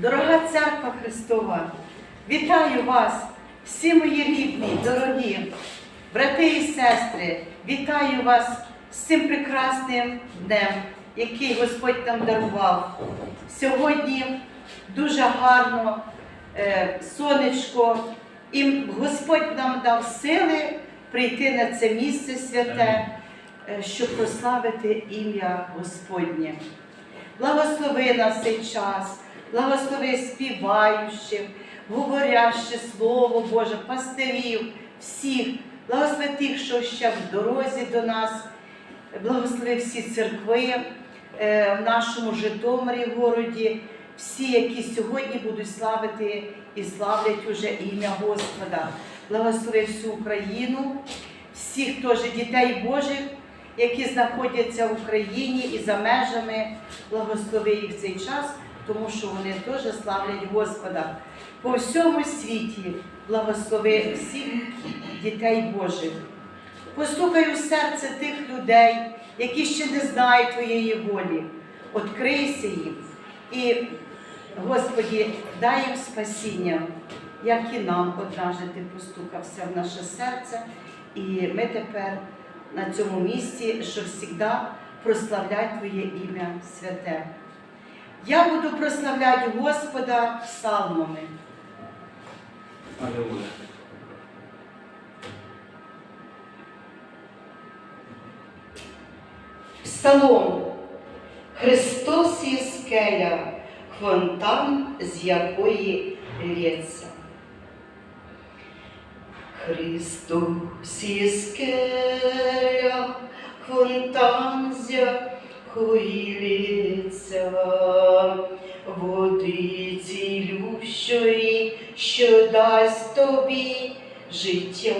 Дорога церква Христова, вітаю вас, всі мої рідні, дорогі, брати і сестри, вітаю вас з цим прекрасним днем, який Господь нам дарував. Сьогодні дуже гарно, е, сонечко, і Господь нам дав сили прийти на це місце святе, е, щоб прославити ім'я Господнє. Благослови нас цей час, благослови співаючих, говоряще Слово Боже, пастирів, всіх, благослови тих, що ще в дорозі до нас, благослови всі церкви е, в нашому Житомирі городі, всі, які сьогодні будуть славити і славлять уже ім'я Господа. Благослови всю Україну, всіх теж дітей Божих, які знаходяться в Україні і за межами, благослови їх в цей час, тому що вони теж славлять Господа. По всьому світі благослови всіх дітей Божих. Постукай у серце тих людей, які ще не знають Твоєї волі. Открийся їм і, Господі, дай їм спасіння, як і нам однажды Ти постукався в наше серце, і ми тепер на цьому місці, що завжди прославлять Твоє ім'я святе. Я буду прославляти Господа псалмами. Аллилуйя. Псалом. Христос є скеля, фонтан, з якої лється. Христос є скеля, фонтан, з якої лється, води цілющої, що дасть тобі життя.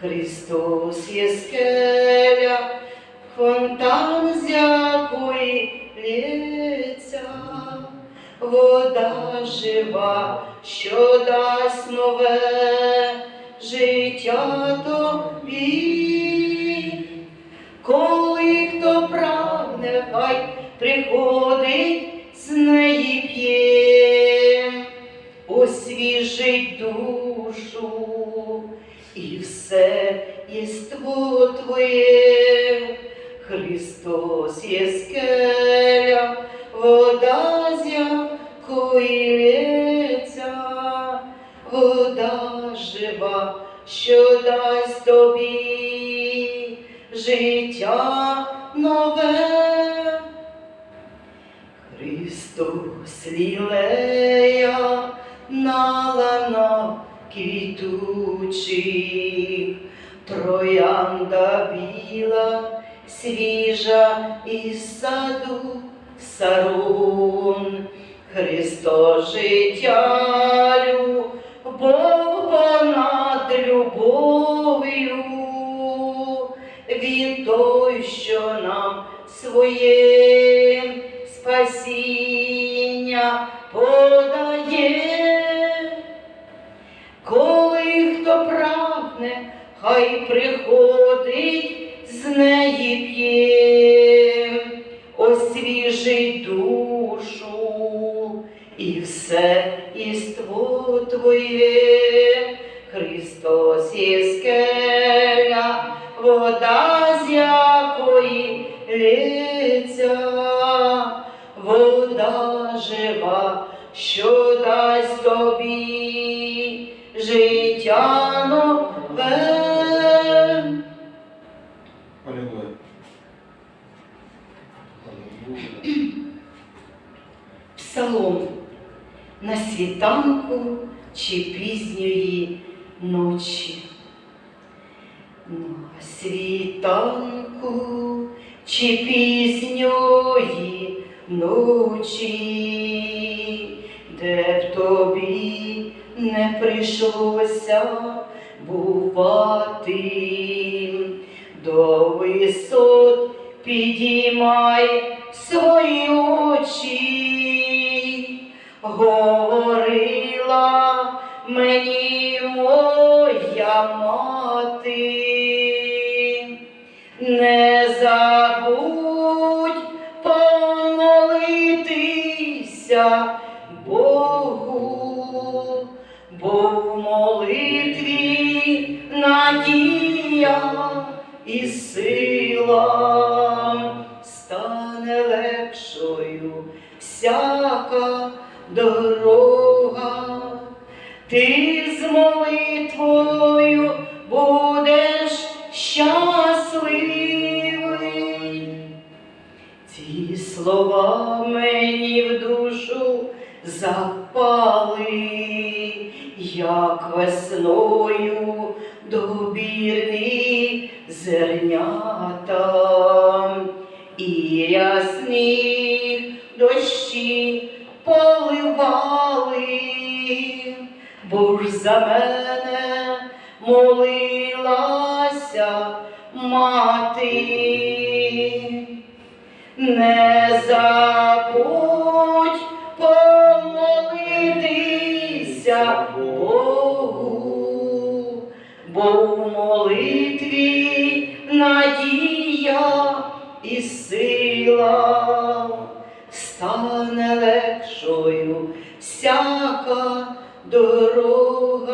Христос є скеля, фонтан, з якої лється, вода жива, що дасть нове життя тобі. Коли хай приходить з неї п'є, освіжить душу і все єство Твоє. Христос є скеля, вода з якої лється, вода жива, що дасть тобі життя нове. Христос лілея на ланах квітучих, троянда біла, свіжа із саду сарун. Христос життя любов понад любов'ю, Він той, що нам своє спасіння подає. Коли хто прагне, хай приходить тобі. Життя нове. Псалом. На світанку чи пізньої ночі. На світанку чи пізньої ночі, де тобі не прийшлося бувати, до висот підіймай свої очі, говорила мені моя мати, не бо в молитві надія і сила стане легшою всяка дорога. Ти з молитвою будеш щасливий. Ці слова мені в душу запали, як весною добірні зернята, і рясні дощі поливали, бо ж за мене молилася мати. Не забудь бо в молитві надія і сила стане легшою всяка дорога.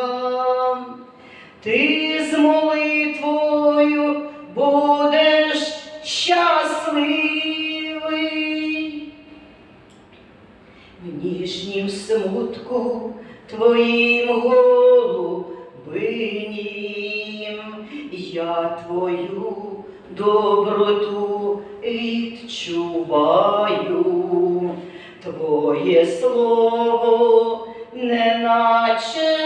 Ти з молитвою будеш щасливий. В ніжнім смутку твоїм голубинім я твою доброту відчуваю, твоє слово неначе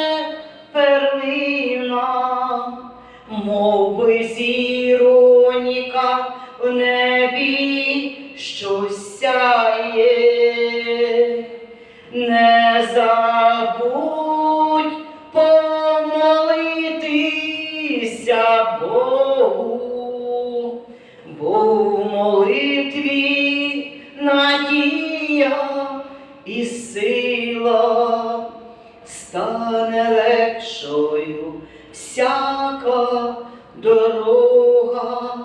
помолитися Богу, бо в молитві надія і сила стане легшою всяка дорога.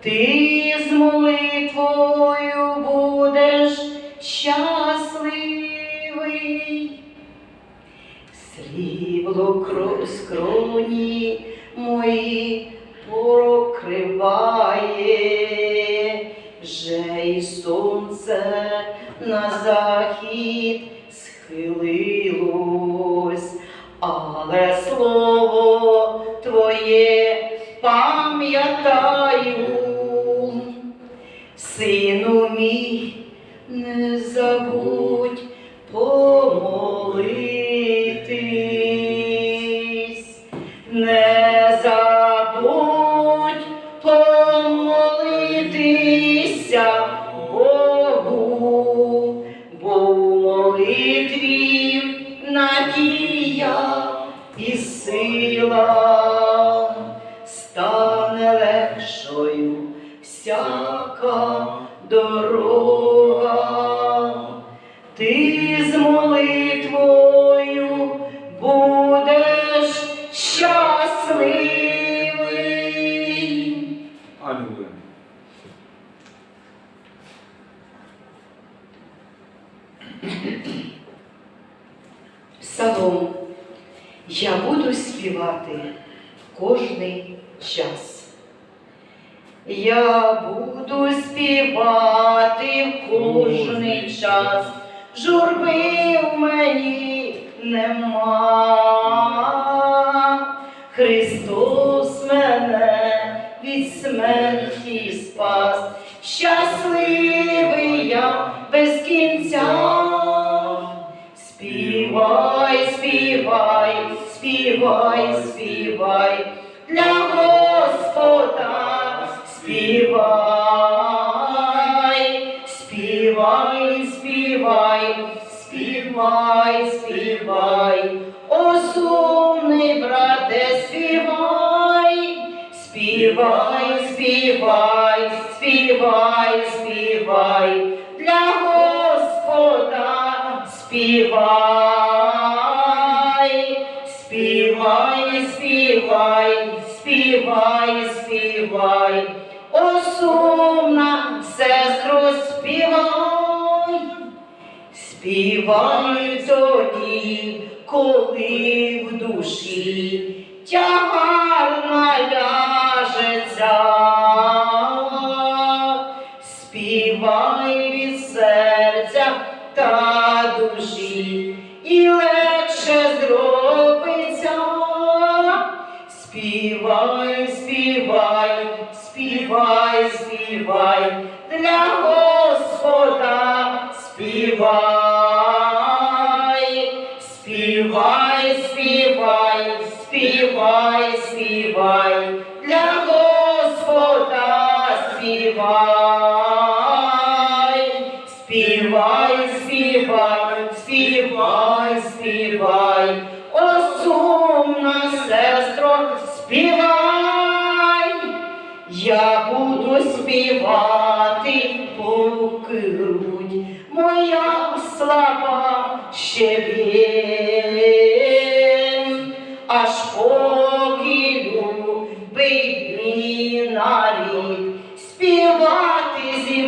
Ти з молитвою будеш щасливий. Срібло кро- скроні мої покриває, вже й сонце на захід схилилось, але слово твоє пам'ятаю, сину мій, не забудь не забудь щасливий. Аллилуйя. Псалом я буду співати кожний час. Я буду співати кожний час, журби в мені нема. Христос мене від смерті спас, щасливий я без кінця. Співай, співай, співай, співай. Для Господа, співай, співай, співай, співай, співай, о сумний брате, співай, співай, співай, співай, співай. Для Господа, співай, співай, співай, співай, співай, о сумна сестро, співай. співай тоді, коли в душі тягар наляжеться. Співай від серця та душі, і легше зробиться. Співай, співай, співай, співай, співай,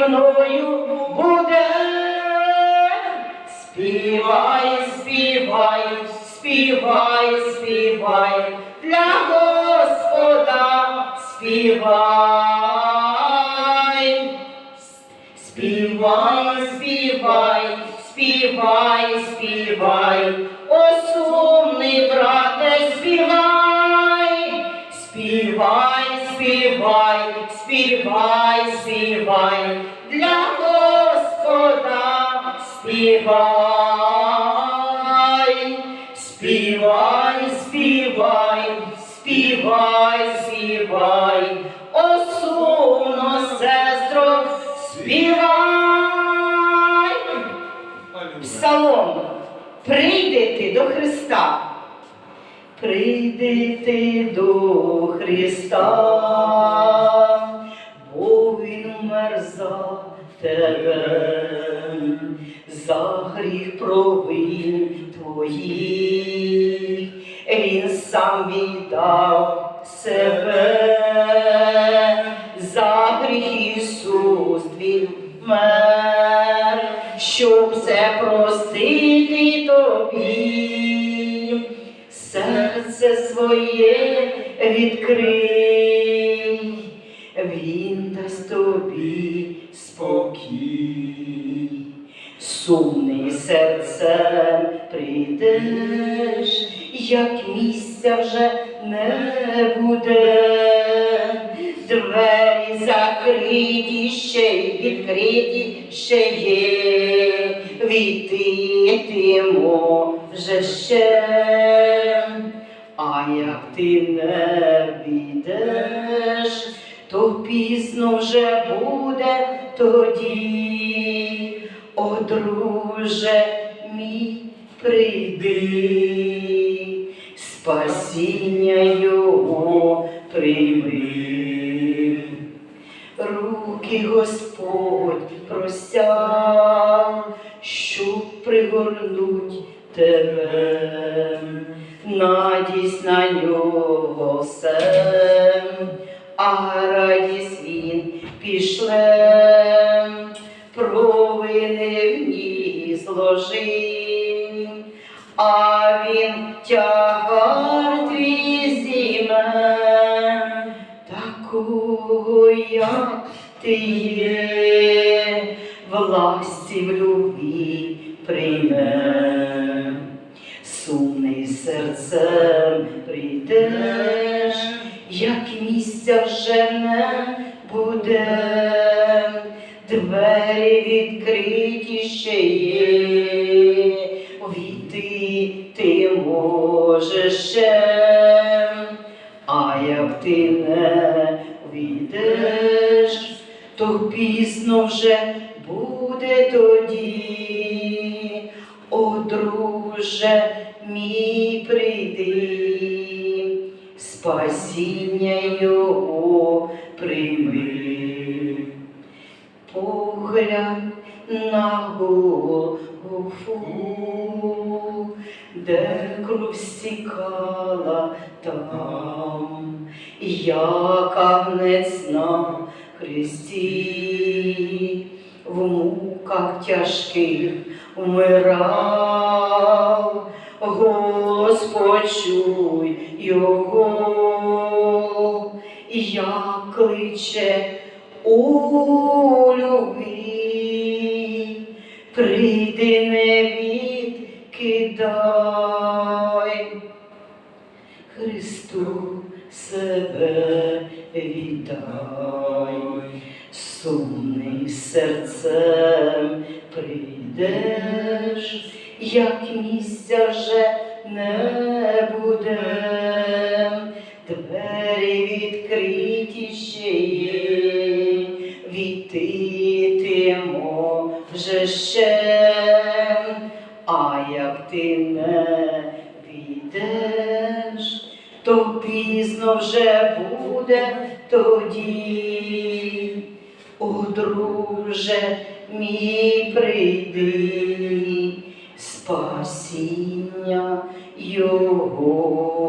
мною буде. Співай, співай, співай, співай, для Господа співай. Співай, співай, співай, співай, о сумний брате, співай, співай, співай, співай, співай, для Господа співай, співай, співай, співай, співай, о сестро, співай. Псалом. Прийдете до Христа. Прийдете до Христа, бо Він умер за тебе, за гріх провин твоїх, Він сам віддав дасть тобі спокій. Сумний серцем прийдеш, як місця вже не буде, двері закриті, ще й відкриті, ще є, війти ти ще, а як ти не підеш, то вже буде тоді, о друже мій прийди, спасіння його прийми. Руки Господь простяг, щоб пригорнуть тебе, надість на нього все, а радість він пішле, провини в ній зложи, а він тягар твій зіме, такого, як ти є, власті в любві прийме. Сумний серцем місця вже не буде, двері відкриті ще є, війти ти можеш ще, а як ти не увійдеш, то пізно вже Поглянь на Голгофу, де кров стікала там, як агнець на хресті, в муках тяжких умирав, Господь чуй його, як кличе у любві, прийди не відкидай. Христу себе віддай, сумний серцем прийдеш, як місця вже не буде, ще, а як ти не війдеш, то пізно вже буде тоді. О, друже, мій прийди, спасіння його